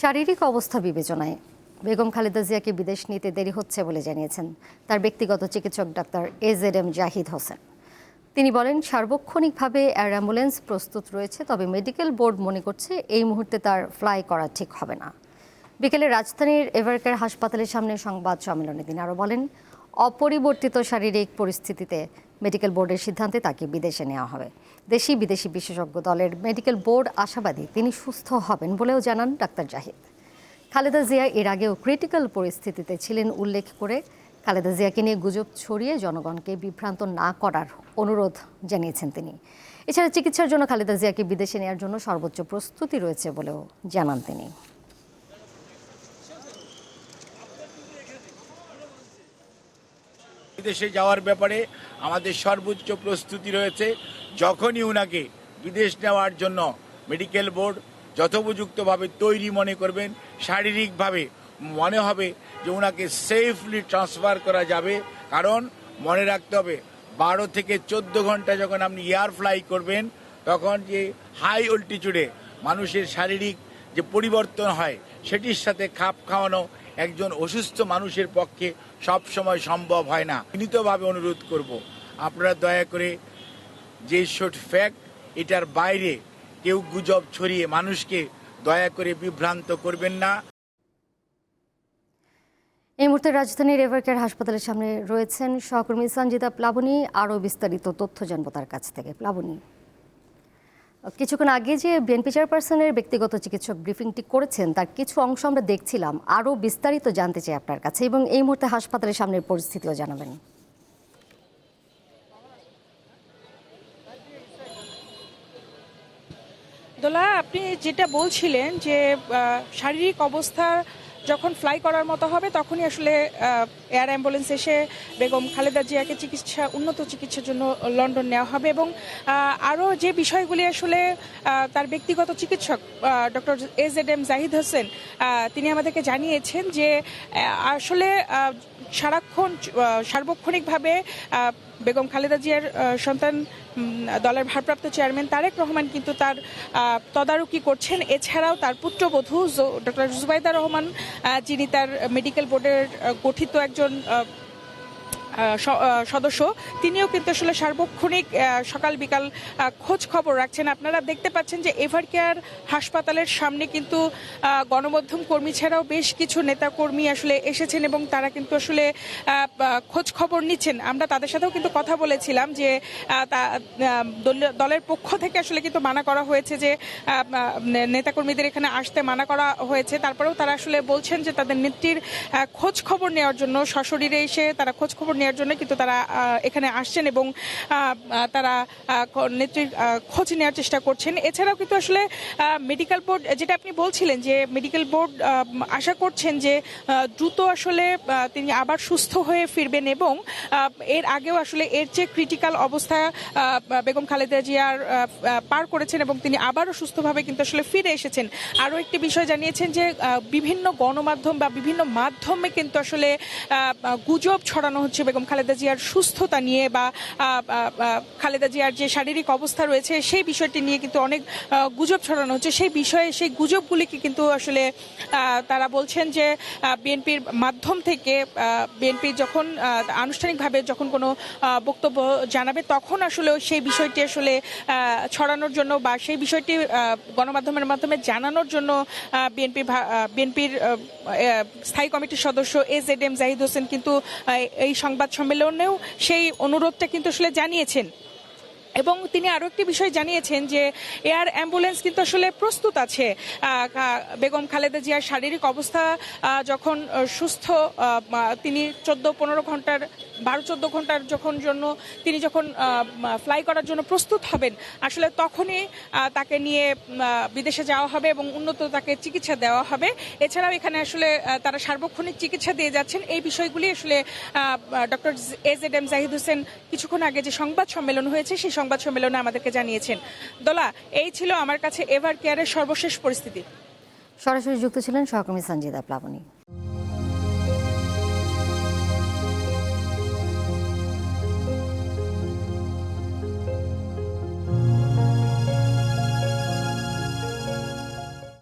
শারীরিক অবস্থা বিবেচনায়। বেগম খালেদা জিয়াকে বিদেশ নিতে দেরি হচ্ছে বলে জানিয়েছেন তার ব্যক্তিগত চিকিৎসক doctor A Z M Zahid Hossain. তিনি বলেন, সার্বক্ষণিকভাবে এয়ার অ্যাম্বুলেন্স প্রস্তুত রয়েছে, তবে মেডিকেল বোর্ড মনে করছে এই মুহূর্তে তার ফ্লাই করা ঠিক হবে না। বিকেলে রাজধানীর এভারকেয়ার হাসপাতালের সামনে সংবাদ সম্মেলনে তিনি আরও বলেন, অপরিবর্তিত শারীরিক পরিস্থিতিতে মেডিকেল বোর্ডের সিদ্ধান্তে তাকে বিদেশে নেওয়া হবে। দেশি বিদেশি বিশেষজ্ঞ দলের মেডিকেল বোর্ড আশাবাদী তিনি সুস্থ হবেন বলেও জানান ডাক্তার জাহিদ। খালেদা জিয়া এর আগেও ক্রিটিক্যাল পরিস্থিতিতে ছিলেন উল্লেখ করে খালেদা জিয়াকে নিয়ে গুজব ছড়িয়ে জনগণকে বিভ্রান্ত না করার অনুরোধ জানিয়েছেন তিনি। এছাড়া চিকিৎসার জন্য খালেদা জিয়াকে বিদেশে নেওয়ার জন্য সর্বোচ্চ প্রস্তুতি রয়েছে বলেও জানান তিনি। বিদেশে যাওয়ার ব্যাপারে আমাদের সর্বোচ্চ প্রস্তুতি রয়েছে। যখনই উনাকে বিদেশ নেওয়ার জন্য মেডিকেল বোর্ড যথোপযুক্তভাবে তৈরি মনে করবেন, শারীরিকভাবে মনে হবে যে উনাকে সেফলি ট্রান্সফার করা যাবে। কারণ মনে রাখতে হবে, বারো থেকে চোদ্দ ঘণ্টা যখন আপনি এয়ার ফ্লাই করবেন, তখন যে হাই অল্টিচুডে মানুষের শারীরিক যে পরিবর্তন হয়, সেটির সাথে খাপ খাওয়ানো একজন অসুস্থ মানুষের পক্ষে সব সময় সম্ভব হয় না। বিনীতভাবে অনুরোধ করব, আপনারা দয়া করে যে শোট ফ্যাক্ট এটার বাইরে কেউ গুজব ছড়িয়ে মানুষকে দয়া করে বিভ্রান্ত করবেন না। এই মুহূর্তে রাজধানীর এভারকেয়ার হাসপাতালের সামনে রয়েছেন সহকর্মী সঞ্জিতা প্লাবনী। আরও বিস্তারিত তথ্য জানব তার কাছ থেকে। প্লাবনী। কিছুক্ষণ আগে যে বিএনপি চেয়ারপারসনের ব্যক্তিগত চিকিৎসক ব্রিফিংটি করেছেন, তার কিছু অংশ আমরা দেখছিলাম। আরও বিস্তারিত জানতে চাই আপনার কাছে এবং এই মুহূর্তে হাসপাতালের সামনের পরিস্থিতিও জানাবেন। দোলা, আপনি যেটা বলছিলেন যে শারীরিক অবস্থা যখন ফ্লাই করার মতো হবে, তখনই আসলে এয়ার অ্যাম্বুলেন্স এসে বেগম খালেদা জিয়াকে চিকিৎসা, উন্নত চিকিৎসার জন্য লন্ডন নেওয়া হবে এবং আরও যে বিষয়গুলি আসলে তার ব্যক্তিগত চিকিৎসক doctor A Z M Zahid Hossain তিনি আমাদেরকে জানিয়েছেন যে আসলে সারাক্ষণ সার্বক্ষণিকভাবে বেগম খালেদা জিয়ার সন্তান দলের ভারপ্রাপ্ত চেয়ারম্যান তারেক রহমান কিন্তু তার তদারকি করছেন। এছাড়াও তার পুত্রবধূ ডক্টর জুবাইদা রহমান যিনি তার মেডিকেল বোর্ডের গঠিত একজন সদস্য, তিনিও কিন্তু আসলে সার্বক্ষণিক সকাল বিকাল খোঁজ খবর রাখছেন। আপনারা দেখতে পাচ্ছেন যে এভার কেয়ার হাসপাতালের সামনে কিন্তু গণমাধ্যম কর্মী ছাড়াও বেশ কিছু নেতা কর্মী আসলে এসেছেন এবং তারা কিন্তু আসলে খোঁজ খবর নিচ্ছেন। আমরা তাদের সাথেও কিন্তু কথা বলেছিলাম যে দলের পক্ষ থেকে আসলে কিন্তু মানা করা হয়েছে যে নেতাকর্মীদের এখানে আসতে মানা করা হয়েছে। তারপরেও তারা আসলে বলছেন যে তাদের নেত্রীর খোঁজ খবর নেওয়ার জন্য সশরীরে এসে তারা খোঁজ খবর নেওয়ার জন্য কিন্তু তারা এখানে আসছেন এবং তারা নেত্রীর খোঁজ নেওয়ার চেষ্টা করছেন। এছাড়াও কিন্তু আসলে মেডিকেল বোর্ড যেটা আপনি বলছিলেন যে মেডিকেল বোর্ড আশা করছেন যে দ্রুত আসলে তিনি আবার সুস্থ হয়ে ফিরবেন এবং এর আগেও আসলে এর চেয়ে ক্রিটিক্যাল অবস্থা বেগম খালেদা জিয়ার পার করেছেন এবং তিনি আবারও সুস্থভাবে কিন্তু আসলে ফিরে এসেছেন। আরও একটি বিষয় জানিয়েছেন যে বিভিন্ন গণমাধ্যম বা বিভিন্ন মাধ্যমে কিন্তু আসলে গুজব ছড়ানো হচ্ছে বেগম খালেদা জিয়ার সুস্থতা নিয়ে বা খালেদা জিয়ার যে শারীরিক অবস্থা রয়েছে, সেই বিষয়টি নিয়ে কিন্তু অনেক গুজব ছড়ানো হচ্ছে। সেই বিষয়ে, সেই গুজবগুলিকে কিন্তু আসলে তারা বলছেন যে বিএনপির মাধ্যম থেকে বিএনপি যখন আনুষ্ঠানিকভাবে যখন কোনো বক্তব্য জানাবে, তখন আসলে সেই বিষয়টি আসলে ছড়ানোর জন্য বা সেই বিষয়টি গণমাধ্যমের মাধ্যমে জানানোর জন্য বিএনপি বিএনপির স্থায়ী কমিটির সদস্য A Z M Zahid Hossain কিন্তু এই সংবাদ সম্মেলনেও সেই অনুরোধটা কিন্তু আসলে জানিয়েছেন। এবং তিনি আরও একটি বিষয় জানিয়েছেন যে, এয়ার অ্যাম্বুলেন্স কিন্তু আসলে প্রস্তুত আছে। বেগম খালেদা জিয়ার শারীরিক অবস্থা যখন সুস্থ তিনি চোদ্দ পনেরো ঘণ্টার বারো চোদ্দ ঘণ্টার যখন জন্য তিনি যখন ফ্লাই করার জন্য প্রস্তুত হবেন, আসলে তখনই তাকে নিয়ে বিদেশে যাওয়া হবে এবং উন্নত তাকে চিকিৎসা দেওয়া হবে। এছাড়াও এখানে আসলে তারা সার্বক্ষণিক চিকিৎসা দিয়ে যাচ্ছেন। এই বিষয়গুলি আসলে doctor A Z M Zahid Hossain কিছুক্ষণ আগে যে সংবাদ সম্মেলন হয়েছে, সেই সংবাদ সম্মেলনে আমাদেরকে জানিয়েছেন। দোলা, এই ছিল আমার কাছে এভার কেয়ারের সর্বশেষ পরিস্থিতি। সরাসরি যুক্ত ছিলেন সহকর্মী সঞ্জিদা প্লাবনী।